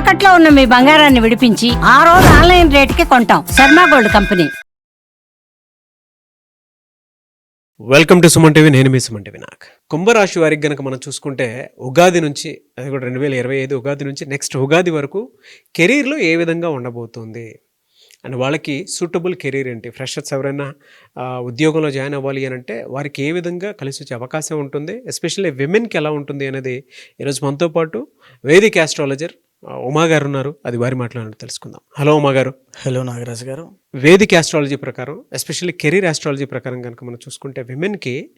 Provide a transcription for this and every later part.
తాకట్లో ఉన్న మీ బంగారాన్ని విడిపించి ఆ రోజు ఆన్లైన్ రేటుకి కొంటాం. Sharma gold company. Welcome to Suman TV నేను మీ సుమన్ టీవీ నాకు కుంభరాశి వారికి గనక మనం చూసుకుంటే ఉగాది నుంచి అది కూడా రెండు వేల ఇరవై ఐదు ఉగాది నుంచి నెక్స్ట్ ఉగాది వరకు కెరీర్లో ఏ విధంగా ఉండబోతుంది? అండ్ వాళ్ళకి సూటబుల్ కెరీర్ ఏంటి? ఫ్రెషర్స్ ఎవరైనా ఉద్యోగంలో జాయిన్ అవ్వాలి అని అంటే వారికి ఏ విధంగా కలిసి వచ్చే అవకాశం ఉంటుంది? ఎస్పెషల్లీ విమెన్కి ఎలా ఉంటుంది అనేది ఈరోజు మనతో పాటు వేదిక ఆస్ట్రాలజర్ ఉమా గారు ఉన్నారు. అది వారి మాట్లాడి తెలుసుకుందాం. హలో ఉమా గారు. హలో నాగరాజు గారు. వేదిక ఆస్ట్రాలజీ ప్రకారం ఎస్పెషల్లీ కెరీర్ ఆస్ట్రాలజీ ప్రకారం కనుక మనం చూసుకుంటే విమెన్కి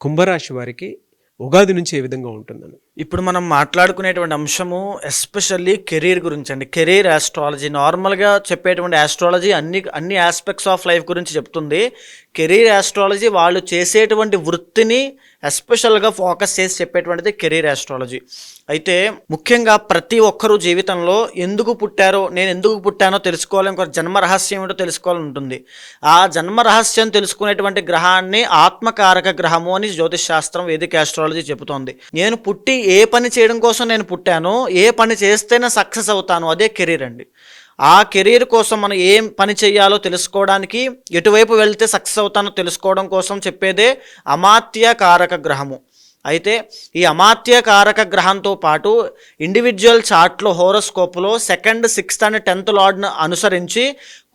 కుంభరాశి వారికి ఉగాది నుంచి ఏ విధంగా ఉంటుందని. ఇప్పుడు మనం మాట్లాడుకునేటువంటి అంశము ఎస్పెషల్లీ కెరీర్ గురించి అండి కెరీర్ ఆస్ట్రాలజీ నార్మల్గా చెప్పేటువంటి ఆస్ట్రాలజీ అన్ని అన్ని ఆస్పెక్ట్స్ ఆఫ్ లైఫ్ గురించి చెప్తుంది. కెరీర్ ఆస్ట్రాలజీ వాళ్ళు చేసేటువంటి వృత్తిని ఎస్పెషల్గా ఫోకస్ చేసి చెప్పేటువంటిది కెరీర్ ఆస్ట్రాలజీ అయితే ముఖ్యంగా ప్రతి ఒక్కరూ జీవితంలో ఎందుకు పుట్టారో నేను ఎందుకు పుట్టానో తెలుసుకోవాలి ఇంకొక జన్మ రహస్యం ఏంటో తెలుసుకోవాలని ఉంటుంది. ఆ జన్మ రహస్యం తెలుసుకునేటువంటి గ్రహాన్ని ఆత్మకారక గ్రహము అని జ్యోతిష్ శాస్త్రం వేదిక ఆస్ట్రాలజీ చెబుతోంది. నేను పుట్టి ఏ పని చేయడం కోసం నేను పుట్టానో ఏ పని చేస్తేనే సక్సెస్ అవుతాను అదే కెరీర్ అండి. ఆ కెరీర్ కోసం మనం ఏం పని చేయాలో తెలుసుకోవడానికి ఎటువైపు వెళ్తే సక్సెస్ అవుతానో తెలుసుకోవడం కోసం చెప్పేదే అమాత్య కారక గ్రహము. అయితే ఈ అమాత్య కారక గ్రహంతో పాటు ఇండివిజువల్ చార్ట్లో హోరోస్కోప్లో సెకండ్ సిక్స్త్ అండ్ టెన్త్ లార్డ్ను అనుసరించి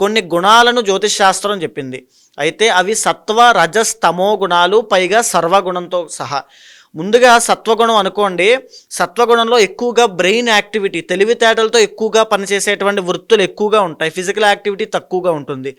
కొన్ని గుణాలను జ్యోతిష్ శాస్త్రం చెప్పింది. అయితే అవి సత్వ రజస్తమో గుణాలు పైగా సర్వగుణంతో సహా. ముందుగా సత్వగుణం అనుకోండి సత్వగుణంలో ఎక్కువగా బ్రెయిన్ యాక్టివిటీ తెలివితేటలతో ఎక్కువగా పనిచేసేటువంటి వృత్తులు ఎక్కువగా ఉంటాయి. ఫిజికల్ యాక్టివిటీ తక్కువగా ఉంటుంది.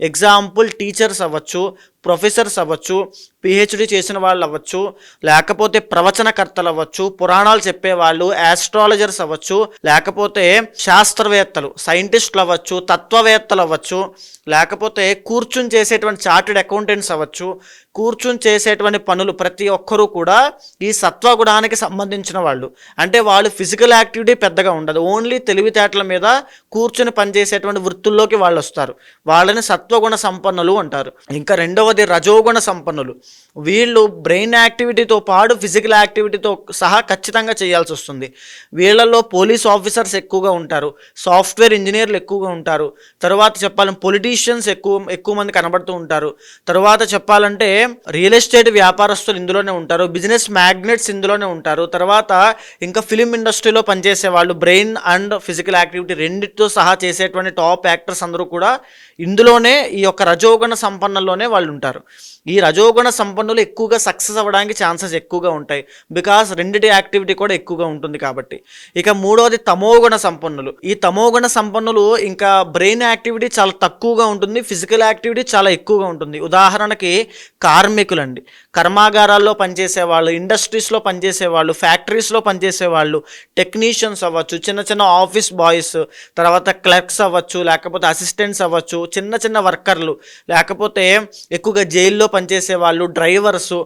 ఎగ్జాంపుల్ టీచర్స్ అవ్వచ్చు ప్రొఫెసర్స్ అవ్వచ్చు పిహెచ్డి చేసిన వాళ్ళు అవ్వచ్చు లేకపోతే ప్రవచనకర్తలు అవ్వచ్చు పురాణాలు చెప్పేవాళ్ళు యాస్ట్రాలజర్స్ అవ్వచ్చు లేకపోతే శాస్త్రవేత్తలు సైంటిస్టులు అవ్వచ్చు తత్వవేత్తలు అవ్వచ్చు లేకపోతే కూర్చుని చేసేటువంటి చార్టెడ్ అకౌంటెంట్స్ అవ్వచ్చు కూర్చుని చేసేటువంటి పనులు ప్రతి ఒక్కరూ కూడా ఈ సత్వగుణానికి సంబంధించిన వాళ్ళు. అంటే వాళ్ళు ఫిజికల్ యాక్టివిటీ పెద్దగా ఉండదు. ఓన్లీ తెలివితేటల మీద కూర్చుని పనిచేసేటువంటి వృత్తుల్లోకి వాళ్ళు వస్తారు. వాళ్ళని సత్వగుణ సంపన్నులు అంటారు. ఇంకా రెండవ రెండవది రజోగుణ సంపన్నులు. వీళ్ళు బ్రెయిన్ యాక్టివిటీతో పాటు ఫిజికల్ యాక్టివిటీతో సహా ఖచ్చితంగా చేయాల్సి వస్తుంది. వీళ్ళల్లో పోలీస్ ఆఫీసర్స్ ఎక్కువగా ఉంటారు. సాఫ్ట్వేర్ ఇంజనీర్లు ఎక్కువగా ఉంటారు. తర్వాత చెప్పాలంటే పొలిటీషియన్స్ ఎక్కువ ఎక్కువ మంది కనబడుతూ ఉంటారు. తర్వాత చెప్పాలంటే రియల్ ఎస్టేట్ వ్యాపారస్తులు ఇందులోనే ఉంటారు. బిజినెస్ మ్యాగ్నెట్స్ ఇందులోనే ఉంటారు. తర్వాత ఇంకా ఫిలిం ఇండస్ట్రీలో పనిచేసే వాళ్ళు బ్రెయిన్ అండ్ ఫిజికల్ యాక్టివిటీ రెండింటితో సహా చేసేటువంటి టాప్ యాక్టర్స్ అందరూ కూడా ఇందులోనే ఈ యొక్క రజోగుణ సంపన్నంలోనే వాళ్ళు ఉంటారు. ఈ రజోగుణ సంపన్నులు ఎక్కువగా సక్సెస్ అవ్వడానికి ఛాన్సెస్ ఎక్కువగా ఉంటాయి. బికాస్ రెండిటి యాక్టివిటీ కూడా ఎక్కువగా ఉంటుంది కాబట్టి. ఇక మూడవది తమోగుణ సంపన్నులు. ఈ తమోగుణ సంపన్నులు ఇంకా బ్రెయిన్ యాక్టివిటీ చాలా తక్కువగా ఉంటుంది. ఫిజికల్ యాక్టివిటీ చాలా ఎక్కువగా ఉంటుంది. ఉదాహరణకి కార్మికులండి. కర్మాగారాల్లో పనిచేసే వాళ్ళు ఇండస్ట్రీస్లో పనిచేసే వాళ్ళు ఫ్యాక్టరీస్లో పనిచేసే వాళ్ళు టెక్నీషియన్స్ అవ్వచ్చు చిన్న చిన్న ఆఫీస్ బాయ్స్ తర్వాత క్లర్క్స్ అవ్వచ్చు లేకపోతే అసిస్టెంట్స్ అవ్వచ్చు చిన్న చిన్న వర్కర్లు లేకపోతే ఎక్కువ ఎక్కువగా జైల్లో పనిచేసే వాళ్ళు డ్రైవర్సు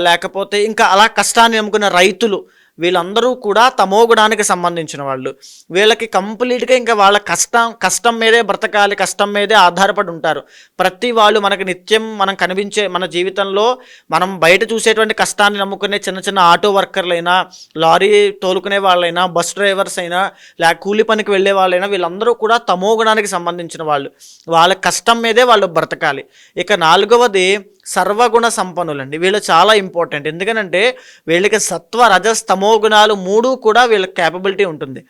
లేకపోతే ఇంకా అలా కష్టాన్ని నమ్ముకున్న రైతులు వీళ్ళందరూ కూడా తమోగుణానికి సంబంధించిన వాళ్ళు. వీళ్ళకి కంప్లీట్గా ఇంకా వాళ్ళ కష్టం కష్టం మీదే బ్రతకాలి కష్టం మీదే ఆధారపడి ఉంటారు. ప్రతి వాళ్ళు మనకి నిత్యం మనం కనిపించే మన జీవితంలో మనం బయట చూసేటువంటి కష్టాన్ని నమ్ముకునే చిన్న చిన్న ఆటో వర్కర్లైనా లారీ తోలుకునే వాళ్ళైనా బస్ డ్రైవర్స్ అయినా లేక కూలి పనికి వెళ్ళే వాళ్ళైనా వీళ్ళందరూ కూడా తమోగుణానికి సంబంధించిన వాళ్ళు. వాళ్ళ కష్టం మీదే వాళ్ళు బ్రతకాలి. ఇక నాలుగవది సర్వగుణ సంపన్నులండి. వీళ్ళు చాలా ఇంపార్టెంట్. ఎందుకనంటే వీళ్ళకి సత్వ రజస్ తమో గుణాలు మూడు కూడా వీళ్ళకి క్యాపబిలిటీ ఉంటుంది.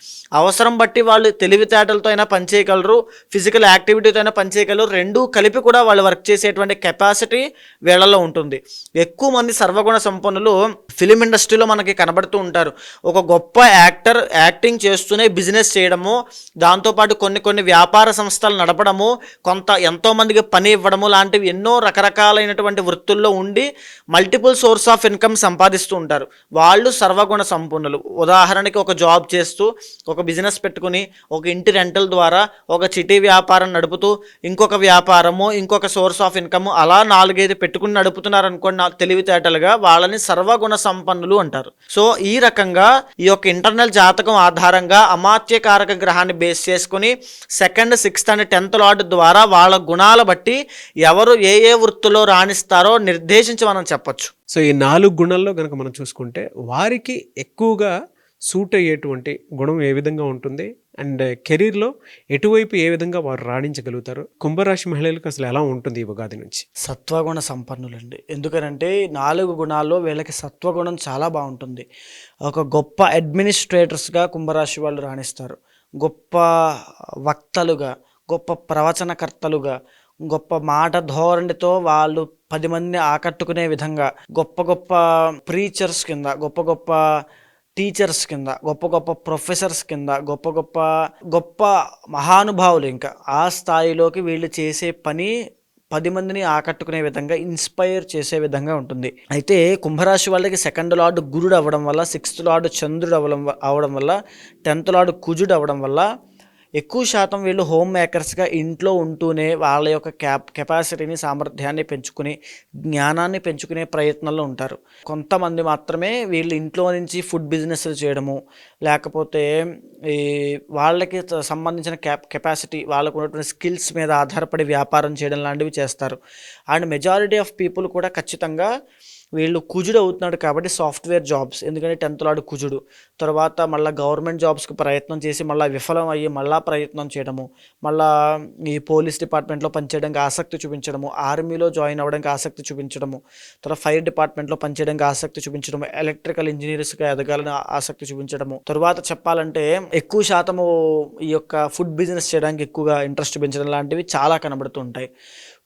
అవసరం బట్టి వాళ్ళు తెలివితేటలతో అయినా పనిచేయగలరు ఫిజికల్ యాక్టివిటీతో అయినా పనిచేయగలరు రెండూ కలిపి కూడా వాళ్ళు వర్క్ చేసేటువంటి కెపాసిటీ వీళ్ళలో ఉంటుంది. ఎక్కువ మంది సర్వగుణ సంపన్నులు ఫిలిం ఇండస్ట్రీలో మనకి కనబడుతూ ఉంటారు. ఒక గొప్ప యాక్టర్ యాక్టింగ్ చేస్తూనే బిజినెస్ చేయడము దాంతోపాటు కొన్ని కొన్ని వ్యాపార సంస్థలు నడపడము కొంత ఎంతో మందికి పని ఇవ్వడము లాంటివి ఎన్నో రకరకాలైనటువంటి వృత్తుల్లో ఉండి మల్టిపుల్ సోర్స్ ఆఫ్ ఇన్కమ్ సంపాదిస్తూ ఉంటారు. వాళ్ళు సర్వగుణ సంపన్నులు. ఉదాహరణకి ఒక జాబ్ చేస్తూ ఒక బిజినెస్ పెట్టుకుని ఒక ఇంటి రెంటల్ ద్వారా ఒక చిటీ వ్యాపారం నడుపుతూ ఇంకొక వ్యాపారము ఇంకొక సోర్స్ ఆఫ్ ఇన్కమ్ అలా నాలుగైదు పెట్టుకుని నడుపుతున్నారు అనుకోండి నాకు తెలివితేటలుగా వాళ్ళని సర్వగుణ సంపన్నులు అంటారు. సో ఈ రకంగా ఈ యొక్క ఇంటర్నల్ జాతకం ఆధారంగా అమాత్యకారక గ్రహాన్ని బేస్ చేసుకుని second sixth and tenth lord ద్వారా వాళ్ళ గుణాల బట్టి ఎవరు ఏ ఏ వృత్తిలో రాణిస్తారో నిర్దేశించి మనం చెప్పొచ్చు. సో ఈ నాలుగు గుణాల్లో కనుక మనం చూసుకుంటే వారికి ఎక్కువగా సూట్ అయ్యేటువంటి గుణం ఏ విధంగా ఉంటుంది? అండ్ కెరీర్లో ఎటువైపు ఏ విధంగా వారు రాణించగలుగుతారు? కుంభరాశి మహిళలకు అసలు ఎలా ఉంటుంది ఈ ఉగాది నుంచి? సత్వగుణ సంపన్నులండి. ఎందుకనంటే నాలుగు గుణాల్లో వీళ్ళకి సత్వగుణం చాలా బాగుంటుంది. ఒక గొప్ప అడ్మినిస్ట్రేటర్స్గా కుంభరాశి వాళ్ళు రాణిస్తారు. గొప్ప వక్తలుగా గొప్ప ప్రవచనకర్తలుగా గొప్ప మాట ధోరణితో వాళ్ళు పది మందిని ఆకట్టుకునే విధంగా గొప్ప గొప్ప ప్రీచర్స్ కింద గొప్ప గొప్ప టీచర్స్ కింద గొప్ప గొప్ప ప్రొఫెసర్స్ కింద గొప్ప గొప్ప గొప్ప మహానుభావులు ఇంకా ఆ స్థాయిలోకి వీళ్ళు చేసే పని పది మందిని ఆకట్టుకునే విధంగా ఇన్స్పైర్ చేసే విధంగా ఉంటుంది. అయితే కుంభరాశి వాళ్ళకి సెకండ్ లార్డ్ గురుడు అవ్వడం వల్ల సిక్స్త్ లార్డ్ చంద్రుడు అవ్వడం అవడం వల్ల టెన్త్ లార్డ్ కుజుడు అవ్వడం వల్ల ఎక్కువ శాతం వీళ్ళు హోమ్ మేకర్స్గా ఇంట్లో ఉంటూనే వాళ్ళ యొక్క క్యాప్ కెపాసిటీని సామర్థ్యాన్ని పెంచుకుని జ్ఞానాన్ని పెంచుకునే ప్రయత్నంలో ఉంటారు. కొంతమంది మాత్రమే వీళ్ళు ఇంట్లో నుంచి ఫుడ్ బిజినెస్లు చేయడము లేకపోతే ఈ వాళ్ళకి సంబంధించిన క్యాప్ కెపాసిటీ వాళ్ళకు ఉన్నటువంటి స్కిల్స్ మీద ఆధారపడి వ్యాపారం చేయడం లాంటివి చేస్తారు. అండ్ మెజారిటీ ఆఫ్ పీపుల్ కూడా ఖచ్చితంగా వీళ్ళు కుజుడు అవుతున్నాడు కాబట్టి సాఫ్ట్వేర్ జాబ్స్. ఎందుకంటే టెన్త్ ఆడు కుజుడు. తర్వాత మళ్ళీ గవర్నమెంట్ జాబ్స్కి ప్రయత్నం చేసి మళ్ళీ విఫలం అయ్యి మళ్ళీ ప్రయత్నం చేయడము మళ్ళీ ఈ పోలీస్ డిపార్ట్మెంట్లో పనిచేయడానికి ఆసక్తి చూపించడము ఆర్మీలో జాయిన్ అవ్వడానికి ఆసక్తి చూపించడము తర్వాత ఫైర్ డిపార్ట్మెంట్లో పనిచేయడానికి ఆసక్తి చూపించడము ఎలక్ట్రికల్ ఇంజనీర్స్గా ఎదగాలని ఆసక్తి చూపించడము. తర్వాత చెప్పాలంటే ఎక్కువ శాతము ఈ యొక్క ఫుడ్ బిజినెస్ చేయడానికి ఎక్కువగా ఇంట్రెస్ట్ పెంచడం లాంటివి చాలా కనబడుతుంటాయి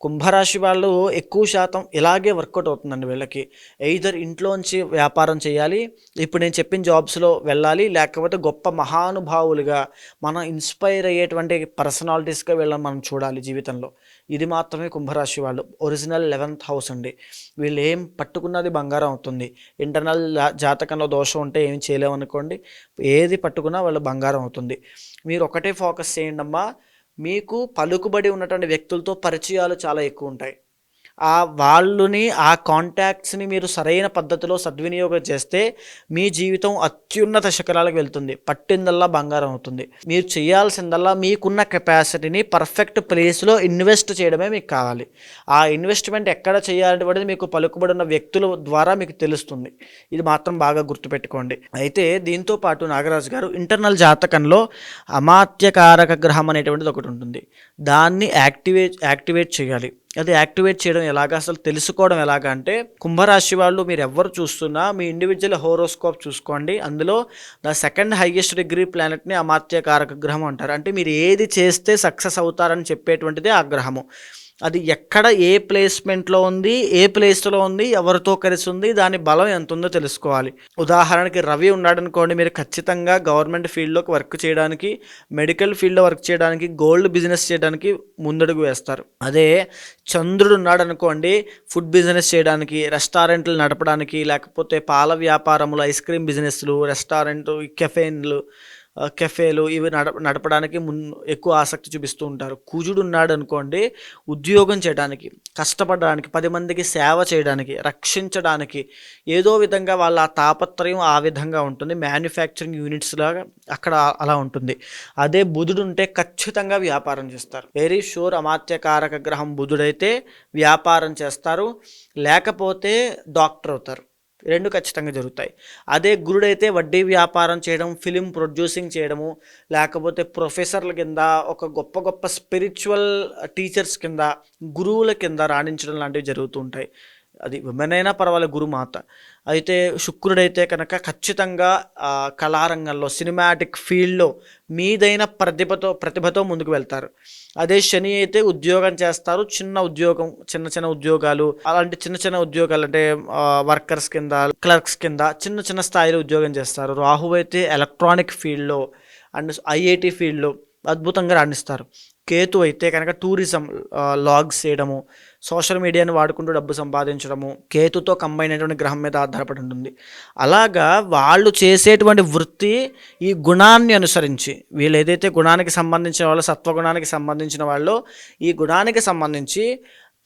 కుంభరాశి వాళ్ళు ఎక్కువ శాతం ఇలాగే వర్కౌట్ అవుతుందండి వీళ్ళకి. ఎయిదర్ ఇంట్లోంచి వ్యాపారం చేయాలి. ఇప్పుడు నేను చెప్పిన జాబ్స్లో వెళ్ళాలి. లేకపోతే గొప్ప మహానుభావులుగా మనం ఇన్స్పైర్ అయ్యేటువంటి పర్సనాలిటీస్గా వీళ్ళని మనం చూడాలి జీవితంలో. ఇది మాత్రమే కుంభరాశి వాళ్ళు. ఒరిజినల్ లెవెన్త్ హౌస్ అండి. వీళ్ళు ఏం పట్టుకున్నది బంగారం అవుతుంది. ఇంటర్నల్ జాతకంలో దోషం ఉంటే ఏం చేయలేమనుకోండి. ఏది పట్టుకున్నా వాళ్ళు బంగారం అవుతుంది. మీరు ఒకటే ఫోకస్ చేయండి అమ్మా మీకు పలుకుబడి ఉన్నటువంటి వ్యక్తులతో పరిచయాలు చాలా ఎక్కువ ఉంటాయి. ఆ వాళ్ళని ఆ కాంటాక్ట్స్ని మీరు సరైన పద్ధతిలో సద్వినియోగం చేస్తే మీ జీవితం అత్యున్నత శిఖరాలకు వెళ్తుంది. పట్టిందల్లా బంగారం అవుతుంది. మీరు చేయాల్సిందల్లా మీకున్న కెపాసిటీని పర్ఫెక్ట్ ప్లేస్లో ఇన్వెస్ట్ చేయడమే మీకు కావాలి. ఆ ఇన్వెస్ట్మెంట్ ఎక్కడ చేయాలనేది మీకు పలుకుబడి ఉన్న వ్యక్తుల ద్వారా మీకు తెలుస్తుంది. ఇది మాత్రం బాగా గుర్తుపెట్టుకోండి. అయితే దీంతో పాటు నాగరాజు గారు ఇంటర్నల్ జాతకంలో అమాత్యకారక గ్రహం అనేటువంటిది ఒకటి ఉంటుంది. దాన్ని యాక్టివేట్ యాక్టివేట్ చేయాలి. అది యాక్టివేట్ చేయడం ఎలాగా? అసలు తెలుసుకోవడం ఎలాగ అంటే కుంభరాశి వాళ్ళు మీరు ఎవరు చూస్తున్నా మీ ఇండివిజువల్ హోరోస్కోప్ చూసుకోండి. అందులో ద సెకండ్ హైయెస్ట్ డిగ్రీ ప్లానెట్ని అమాత్యకారక గ్రహం అంటారు. అంటే మీరు ఏది చేస్తే సక్సెస్ అవుతారని చెప్పేటువంటిది ఆ గ్రహము. అది ఎక్కడ ఏ ప్లేస్మెంట్లో ఉంది ఏ ప్లేస్లో ఉంది ఎవరితో కలిసి ఉంది దాని బలం ఎంత ఉందో తెలుసుకోవాలి. ఉదాహరణకి రవి ఉన్నాడు అనుకోండి మీరు ఖచ్చితంగా గవర్నమెంట్ ఫీల్డ్లోకి వర్క్ చేయడానికి మెడికల్ ఫీల్డ్లో వర్క్ చేయడానికి గోల్డ్ బిజినెస్ చేయడానికి ముందడుగు వేస్తారు. అదే చంద్రుడు ఉన్నాడు అనుకోండి ఫుడ్ బిజినెస్ చేయడానికి రెస్టారెంట్లు నడపడానికి లేకపోతే పాల వ్యాపారములు ఐస్ క్రీమ్ బిజినెస్లు రెస్టారెంట్ కెఫేన్లు కెఫేలు ఇవి నడ నడపడానికి మున్ ఎక్కువ ఆసక్తి చూపిస్తూ ఉంటారు. కుజుడు ఉన్నాడు అనుకోండి ఉద్యోగం చేయడానికి కష్టపడడానికి పది మందికి సేవ చేయడానికి రక్షించడానికి ఏదో విధంగా వాళ్ళ తాపత్రయం ఆ విధంగా ఉంటుంది. మ్యానుఫ్యాక్చరింగ్ యూనిట్స్ లాగా అక్కడ అలా ఉంటుంది. అదే బుధుడు ఉంటే ఖచ్చితంగా వ్యాపారం చేస్తారు. వెరీ షూర్ అమాత్యకారక గ్రహం బుధుడైతే వ్యాపారం చేస్తారు. లేకపోతే డాక్టర్ అవుతారు. రెండు ఖచ్చితంగా జరుగుతాయి. అదే గురుడైతే వడ్డీ వ్యాపారం చేయడం ఫిలిం ప్రొడ్యూసింగ్ చేయడము లేకపోతే ప్రొఫెసర్ల కింద ఒక గొప్ప గొప్ప స్పిరిచువల్ టీచర్స్ కింద గురువుల కింద రాణించడం లాంటివి జరుగుతూ ఉంటాయి. అది విమెన్ అయినా పర్వాలేదు గురుమాత అయితే శుక్రుడైతే కనుక ఖచ్చితంగా కళారంగంలో సినిమాటిక్ ఫీల్డ్లో మీదైన ప్రతిభతో ప్రతిభతో ముందుకు వెళ్తారు. అదే శని అయితే ఉద్యోగం చేస్తారు చిన్న ఉద్యోగం చిన్న చిన్న ఉద్యోగాలు అలాంటి చిన్న చిన్న ఉద్యోగాలు అంటే వర్కర్స్ కింద క్లర్క్స్ కింద చిన్న చిన్న స్థాయిలో ఉద్యోగం చేస్తారు. రాహు అయితే ఎలక్ట్రానిక్ ఫీల్డ్లో అండ్ ఐఐటి ఫీల్డ్లో అద్భుతంగా రాణిస్తారు. కేతు అయితే కనుక టూరిజం లాగ్స్ చేయడము సోషల్ మీడియాని వాడుకుంటూ డబ్బు సంపాదించడము కేతుతో కంబైన్ అయినటువంటి గ్రహం మీద ఆధారపడి ఉంటుంది. అలాగా వాళ్ళు చేసేటువంటి వృత్తి ఈ గుణాన్ని అనుసరించి వీళ్ళు ఏదైతే గుణానికి సంబంధించిన వాళ్ళు సత్వగుణానికి సంబంధించిన వాళ్ళు ఈ గుణానికి సంబంధించి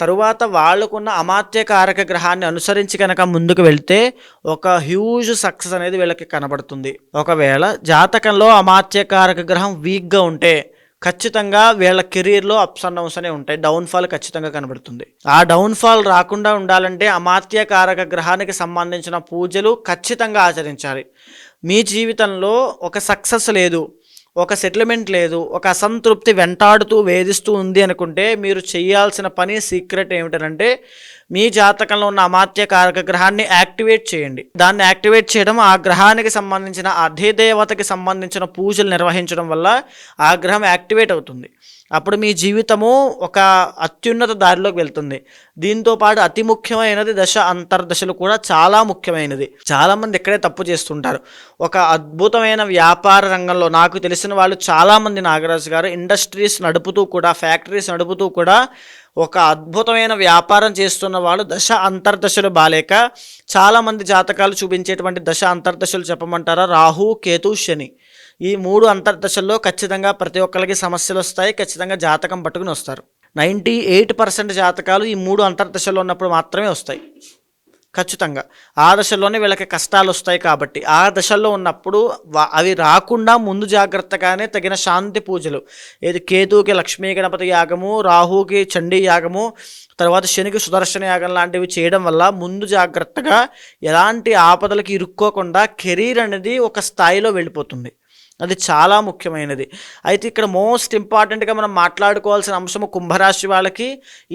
తరువాత వాళ్ళకున్న అమాత్యకారక గ్రహాన్ని అనుసరించి కనుక ముందుకు వెళ్తే ఒక హ్యూజ్ సక్సెస్ అనేది వీళ్ళకి కనబడుతుంది. ఒకవేళ జాతకంలో అమాత్యకారక గ్రహం వీక్గా ఉంటే ఖచ్చితంగా వీళ్ళ కెరీర్లో అప్స్ అండ్ డౌన్స్ అనే ఉంటాయి. డౌన్ఫాల్ ఖచ్చితంగా కనబడుతుంది. ఆ డౌన్ఫాల్ రాకుండా ఉండాలంటే అమాత్యకారక గ్రహానికి సంబంధించిన పూజలు ఖచ్చితంగా ఆచరించాలి. మీ జీవితంలో ఒక సక్సెస్ లేదు. ఒక సెటిల్మెంట్ లేదు ఒక అసంతృప్తి వెంటాడుతూ వేధిస్తూ ఉంది అనుకుంటే మీరు చేయాల్సిన పని సీక్రెట్ ఏమిటంటే మీ జాతకంలో ఉన్న అమాత్య కారక గ్రహాన్ని యాక్టివేట్ చేయండి. దాన్ని యాక్టివేట్ చేయడం ఆ గ్రహానికి సంబంధించిన అధిదేవతకి సంబంధించిన పూజలు నిర్వహించడం వల్ల ఆ గ్రహం యాక్టివేట్ అవుతుంది. అప్పుడు మీ జీవితము ఒక అత్యున్నత దారిలోకి వెళ్తుంది. దీంతో పాటు అతి ముఖ్యమైనది దశ అంతర్దశలు కూడా చాలా ముఖ్యమైనది. చాలామంది ఇక్కడే తప్పు చేస్తుంటారు. ఒక అద్భుతమైన వ్యాపార రంగంలో నాకు తెలిసిన వాళ్ళు చాలామంది నాగరాజు గారు ఇండస్ట్రీస్ నడుపుతూ కూడా ఫ్యాక్టరీస్ నడుపుతూ కూడా ఒక అద్భుతమైన వ్యాపారం చేస్తున్న వాళ్ళు దశ అంతర్దశలు బాలేక చాలామంది జాతకాలు చూపించేటువంటి దశ అంతర్దశలు చెప్పమంటారా? రాహు కేతు శని. ఈ మూడు అంతర్దశల్లో ఖచ్చితంగా ప్రతి ఒక్కరికి సమస్యలు వస్తాయి ఖచ్చితంగా జాతకం పట్టుకుని వస్తారు. నైంటీ ఎయిట్ పర్సెంట్ జాతకాలు ఈ మూడు అంతర్దశల్లో ఉన్నప్పుడు మాత్రమే వస్తాయి. ఖచ్చితంగా. ఆ దశల్లోనే వీళ్ళకి కష్టాలు వస్తాయి కాబట్టి. ఆ దశల్లో ఉన్నప్పుడు అవి రాకుండా ముందు జాగ్రత్తగానే తగిన శాంతి పూజలు. ఏది కేతువుకి లక్ష్మీ గణపతి యాగము రాహుకి చండీ యాగము తర్వాత శనికి సుదర్శన యాగం లాంటివి చేయడం వల్ల ముందు జాగ్రత్తగా ఎలాంటి ఆపదలకి ఇరుక్కోకుండా కెరీర్ అనేది ఒక స్థాయిలో వెళ్ళిపోతుంది. అది చాలా ముఖ్యమైనది. అయితే ఇక్కడ మోస్ట్ ఇంపార్టెంట్గా మనం మాట్లాడుకోవాల్సిన అంశము కుంభరాశి వాళ్ళకి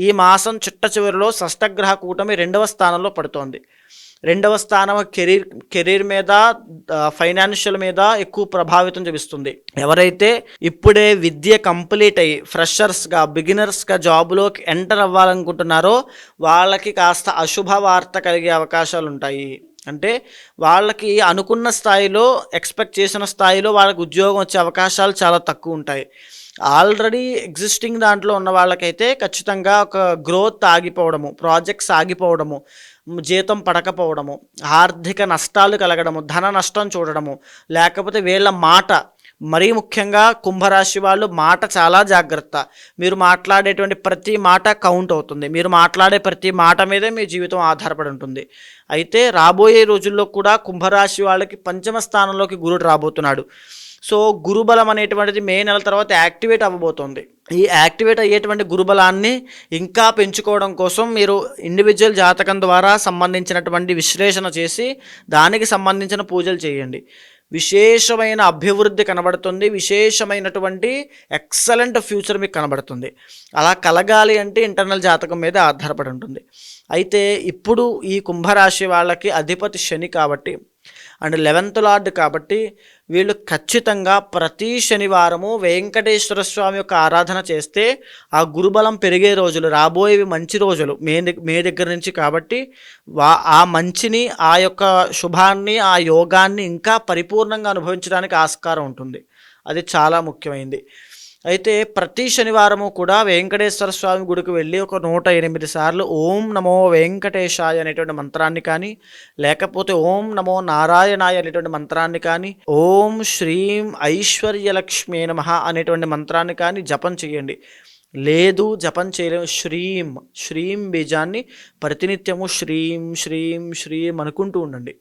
ఈ మాసం చిట్ట చివరిలో షష్టగ్రహ కూటమి రెండవ స్థానంలో పడుతోంది. రెండవ స్థానం కెరీర్ కెరీర్ మీద ఫైనాన్షియల్ మీద ఎక్కువ ప్రభావితం చూపిస్తుంది. ఎవరైతే ఇప్పుడే విద్య కంప్లీట్ అయ్యి ఫ్రెషర్స్గా బిగినర్స్గా జాబ్లోకి ఎంటర్ అవ్వాలనుకుంటున్నారో వాళ్ళకి కాస్త అశుభ వార్త కలిగే అవకాశాలు ఉంటాయి అంటే వాళ్ళకి అనుకున్న స్థాయిలో ఎక్స్పెక్ట్ చేసిన స్థాయిలో వాళ్ళకి ఉద్యోగం వచ్చే అవకాశాలు చాలా తక్కువ ఉంటాయి. ఆల్రెడీ ఎగ్జిస్టింగ్ దాంట్లో ఉన్న వాళ్ళకైతే ఖచ్చితంగా ఒక గ్రోత్ ఆగిపోవడము ప్రాజెక్ట్స్ ఆగిపోవడము జీతం పడకపోవడము ఆర్థిక నష్టాలు కలగడము ధన నష్టం చూడడము లేకపోతే వీళ్ళ మాట మరీ ముఖ్యంగా కుంభరాశి వాళ్ళు మాట చాలా జాగ్రత్త. మీరు మాట్లాడేటువంటి ప్రతి మాట కౌంట్ అవుతుంది. మీరు మాట్లాడే ప్రతి మాట మీదే మీ జీవితం ఆధారపడి ఉంటుంది. అయితే రాబోయే రోజుల్లో కూడా కుంభరాశి వాళ్ళకి పంచమ స్థానంలోకి గురుడు రాబోతున్నాడు. సో గురుబలం అనేటువంటిది మే నెల తర్వాత యాక్టివేట్ అవ్వబోతోంది. ఈ యాక్టివేట్ అయ్యేటువంటి గురుబలాన్ని ఇంకా పెంచుకోవడం కోసం మీరు ఇండివిజువల్ జాతకం ద్వారా సంబంధించినటువంటి విశ్లేషణ చేసి దానికి సంబంధించిన పూజలు చేయండి. విశేషమైన అభివృద్ధి కనబడుతుంది విశేషమైనటువంటి ఎక్సలెంట్ ఫ్యూచర్ మీకు కనబడుతుంది. అలా కలగాలి అంటే ఇంటర్నల్ జాతకం మీద ఆధారపడి ఉంటుంది. అయితే ఇప్పుడు ఈ కుంభరాశి వాళ్ళకి అధిపతి శని కాబట్టి అండ్ లెవెన్త్ లార్డ్ కాబట్టి వీళ్ళు ఖచ్చితంగా ప్రతి శనివారము వెంకటేశ్వర స్వామి యొక్క ఆరాధన చేస్తే ఆ గురుబలం పెరిగే రోజులు రాబోయేవి మంచి రోజులు మే మే దగ్గర నుంచి కాబట్టి వా ఆ మంచిని ఆ యొక్క శుభాన్ని ఆ యోగాన్ని ఇంకా పరిపూర్ణంగా అనుభవించడానికి ఆస్కారం ఉంటుంది. అది చాలా ముఖ్యమైంది. అయితే ప్రతి శనివారము కూడా వెంకటేశ్వర స్వామి గుడికి వెళ్ళి ఒక నూట ఎనిమిది సార్లు ఓం నమో వెంకటేశాయ అనేటువంటి మంత్రాన్ని కానీ లేకపోతే ఓం నమో నారాయణాయ అనేటువంటి మంత్రాన్ని కానీ ఓం శ్రీం ఐశ్వర్యలక్ష్మీ నమ అనేటువంటి మంత్రాన్ని కానీ జపం చేయండి. లేదు జపం చేయలేము. శ్రీం శ్రీం బీజాన్ని ప్రతినిత్యము శ్రీం శ్రీం శ్రీం అనుకుంటూ ఉండండి.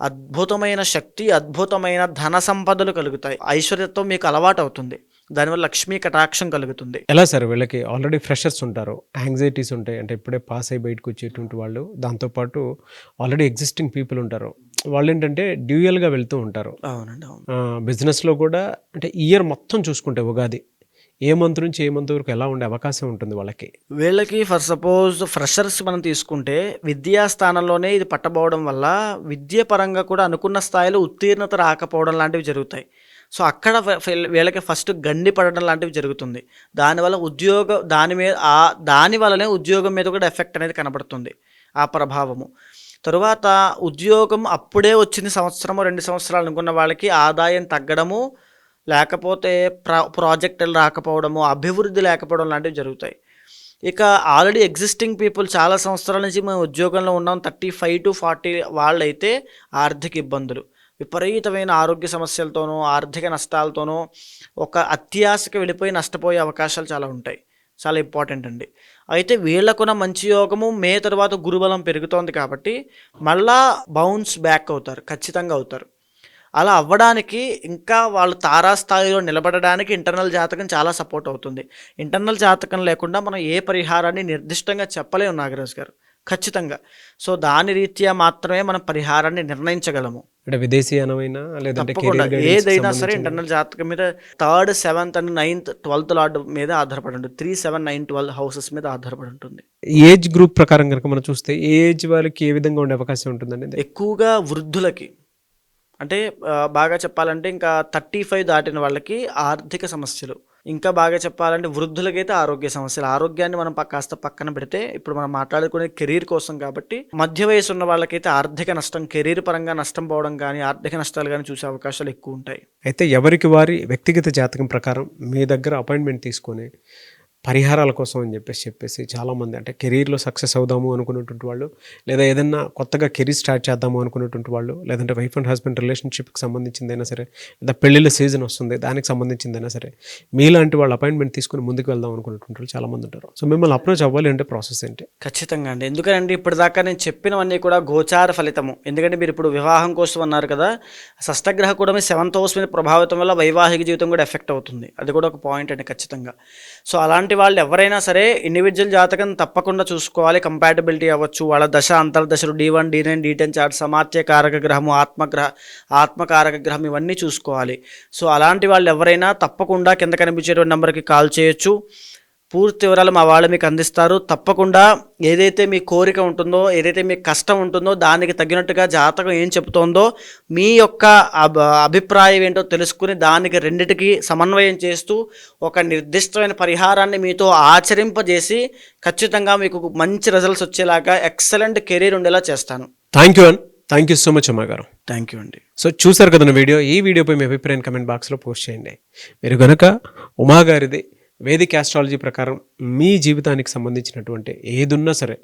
అద్భుతమైన శక్తి అద్భుతమైన ధన సంపదలు కలుగుతాయి. ఐశ్వర్యత్వం మీకు అలవాటు అవుతుంది. దానివల్ల లక్ష్మీ కటాక్షం కలుగుతుంది. ఎలా సార్ వీళ్ళకి ఆల్రెడీ ఫ్రెషర్స్ ఉంటారు యాంగ్జైటీస్ ఉంటాయి అంటే ఇప్పుడే పాస్ అయ్యి బయటకు వచ్చేటువంటి వాళ్ళు దాంతోపాటు ఆల్రెడీ ఎగ్జిస్టింగ్ పీపుల్ ఉంటారు. వాళ్ళు ఏంటంటే డ్యూయల్గా వెళ్తూ ఉంటారు. అవునండి అవును. బిజినెస్లో కూడా అంటే ఇయర్ మొత్తం చూసుకుంటే ఉగాది ఏ మంత్ నుంచి ఏ మంత్ వరకు ఎలా ఉండే అవకాశం ఉంటుంది వాళ్ళకి? వీళ్ళకి ఫర్ సపోజ్ ఫ్రెషర్స్ మనం తీసుకుంటే విద్యా స్థానంలోనే ఇది పట్టబోవడం వల్ల విద్య పరంగా కూడా అనుకున్న స్థాయిలో ఉత్తీర్ణత రాకపోవడం లాంటివి జరుగుతాయి. సో అక్కడ వీళ్ళకి ఫస్ట్ గండి పడడం లాంటివి జరుగుతుంది. దానివల్ల ఉద్యోగ దాని మీద ఆ దాని వల్లనే ఉద్యోగం మీద కూడా ఎఫెక్ట్ అనేది కనబడుతుంది ఆ ప్రభావము. తరువాత ఉద్యోగం అప్పుడే వచ్చింది సంవత్సరము రెండు సంవత్సరాలు అనుకున్న వాళ్ళకి ఆదాయం తగ్గడము లేకపోతే ప్రా ప్రాజెక్టులు రాకపోవడము అభివృద్ధి లేకపోవడం లాంటివి జరుగుతాయి. ఇక ఆల్రెడీ ఎగ్జిస్టింగ్ పీపుల్ చాలా సంవత్సరాల నుంచి మేము ఉద్యోగంలో ఉన్నాం. థర్టీ ఫైవ్ టు ఫార్టీ వాళ్ళైతే ఆర్థిక ఇబ్బందులు. విపరీతమైన ఆరోగ్య సమస్యలతోనూ ఆర్థిక నష్టాలతోనూ ఒక అత్యాశకి వెళ్ళిపోయి నష్టపోయే అవకాశాలు చాలా ఉంటాయి. చాలా ఇంపార్టెంట్ అండి. అయితే వీళ్ళకున్న మంచి యోగము మే తర్వాత గురుబలం పెరుగుతోంది కాబట్టి మళ్ళా బౌన్స్ బ్యాక్ అవుతారు ఖచ్చితంగా అవుతారు. అలా అవ్వడానికి ఇంకా వాళ్ళు తారాస్థాయిలో నిలబడడానికి ఇంటర్నల్ జాతకం చాలా సపోర్ట్ అవుతుంది. ఇంటర్నల్ జాతకం లేకుండా మనం ఏ పరిహారాన్ని నిర్దిష్టంగా చెప్పలేము నాగరాజు గారు ఖచ్చితంగా. సో దాని రీత్యా మాత్రమే మనం పరిహారాన్ని నిర్ణయించగలము. అంటే విదేశీయానమైనా లేదంటే ఏదైనా సరే ఇంటర్నల్ జాతకం మీద third seventh and ninth twelfth lord మీద ఆధారపడి ఉంటుంది. Three seven nine twelve houses మీద ఆధారపడి ఉంటుంది. ఏజ్ గ్రూప్ ప్రకారం కనుక మనం చూస్తే ఏజ్ వాళ్ళకి ఏ విధంగా ఉండే అవకాశం ఉంటుందండి ఎక్కువగా వృద్ధులకి. అంటే బాగా చెప్పాలంటే ఇంకా థర్టీ ఫైవ్ దాటిన వాళ్ళకి ఆర్థిక సమస్యలు. ఇంకా బాగా చెప్పాలంటే వృద్ధులకైతే ఆరోగ్య సమస్యలు. ఆరోగ్యాన్ని మనం కాస్త పక్కన పెడితే ఇప్పుడు మనం మాట్లాడుకునే కెరీర్ కోసం కాబట్టి మధ్య వయసు ఉన్న వాళ్ళకైతే ఆర్థిక నష్టం కెరీర్ పరంగా నష్టం పోవడం కానీ ఆర్థిక నష్టాలు కానీ చూసే అవకాశాలు ఎక్కువ ఉంటాయి. అయితే ఎవరికి వారి వ్యక్తిగత జాతకం ప్రకారం మీ దగ్గర అపాయింట్మెంట్ తీసుకొని పరిహారాల కోసం అని చెప్పేసి చెప్పేసి చాలామంది అంటే కెరీర్లో సక్సెస్ అవుదాము అనుకున్నటువంటి వాళ్ళు లేదా ఏదైనా కొత్తగా కెరీర్ స్టార్ట్ చేద్దాము అనుకున్నటువంటి వాళ్ళు లేదంటే వైఫ్ అండ్ హస్బెండ్ రిలేషన్షిప్కి సంబంధించిందైనా సరే లేదా పెళ్ళిళ్ళ సీజన్ వస్తుంది దానికి సంబంధించిందైనా సరే మీలాంటి వాళ్ళు అపాయింట్మెంట్ తీసుకుని ముందుకు వెళ్దాం అనుకున్నటువంటి వాళ్ళు చాలామంది ఉంటారు. సో మిమ్మల్ని అప్రోచ్ అవ్వాలి అంటే ప్రాసెస్ ఏంటి? ఖచ్చితంగా అండి. ఎందుకంటే ఇప్పటిదాకా నేను చెప్పినవన్నీ కూడా గోచార ఫలితము. ఎందుకంటే మీరు ఇప్పుడు వివాహం కోసం అన్నారు కదా షష్టగ్రహ కూడా మీ సెవెంత్ హౌస్ మీద ప్రభావితం వల్ల వైవాహిక జీవితం కూడా ఎఫెక్ట్ అవుతుంది. అది కూడా ఒక పాయింట్ అండి ఖచ్చితంగా. సో అలాంటి వాళ్ళు ఎవరైనా సరే ఇండివిజువల్ జాతకం తప్పకుండా చూసుకోవాలి. కంపాటబిలిటీ అవ్వచ్చు. వాళ్ళ దశ అంతర్దశలు D one D nine D ten chart సమాత్య కారక గ్రహము ఆత్మగ్రహ ఆత్మకారక గ్రహం ఇవన్నీ చూసుకోవాలి. సో అలాంటి వాళ్ళు ఎవరైనా తప్పకుండా కింద కనిపించేటువంటి నెంబర్కి కాల్ చేయొచ్చు. పూర్తి వివరాలు మా వాళ్ళు మీకు అందిస్తారు. తప్పకుండా ఏదైతే మీ కోరిక ఉంటుందో ఏదైతే మీ కష్టం ఉంటుందో దానికి తగినట్టుగా జాతకం ఏం చెబుతోందో మీ యొక్క అభ అభిప్రాయం ఏంటో తెలుసుకుని దానికి రెండిటికి సమన్వయం చేస్తూ ఒక నిర్దిష్టమైన పరిహారాన్ని మీతో ఆచరింపజేసి ఖచ్చితంగా మీకు మంచి రిజల్ట్స్ వచ్చేలాగా ఎక్సలెంట్ కెరీర్ ఉండేలా చేస్తాను. Thank you and thank you so much అమ్మ గారు. థ్యాంక్ యూ అండి సో చూసారు కదా వీడియో? ఈ వీడియోపై మీ అభిప్రాయం కమెంట్ బాక్స్లో పోస్ట్ చేయండి. మీరు గనుక ఉమా గారిది వేదిక్ ఆస్ట్రాలజీ ప్రకారం మీ జీవితానికి సంబంధించినటువంటి ఏదున్నా సరే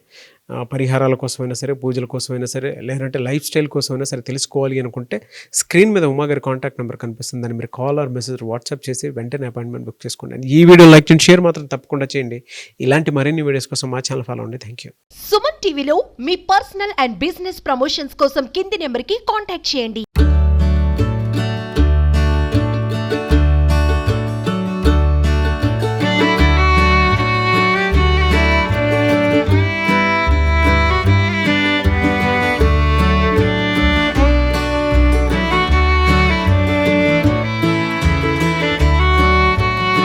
పరిహారాల కోసమైనా సరే పూజల కోసమైనా సరే లేదంటే లైఫ్ స్టైల్ కోసమైనా సరే తెలుసుకోవాలి అనుకుంటే స్క్రీన్ మీద ఉమా గారి కాంటాక్ట్ నెంబర్ కనిపిస్తుంది. దాన్ని మీరు కాల్ ఆర్ మెసేజ్ వాట్సాప్ చేసి వెంటనే అపాయింట్మెంట్ బుక్ చేసుకోండి. ఈ వీడియో లైక్ చేయండి షేర్ మాత్రం తప్పకుండా చేయండి. ఇలాంటి మరిన్ని వీడియోస్ కోసం మా ఛానల్ ఫాలో అండి థ్యాంక్ యూ సుమన్ టీవీలో మీ పర్సనల్ అండ్ బిజినెస్ ప్రమోషన్స్ కోసం కింది నెంబర్కి కాంటాక్ట్ చేయండి.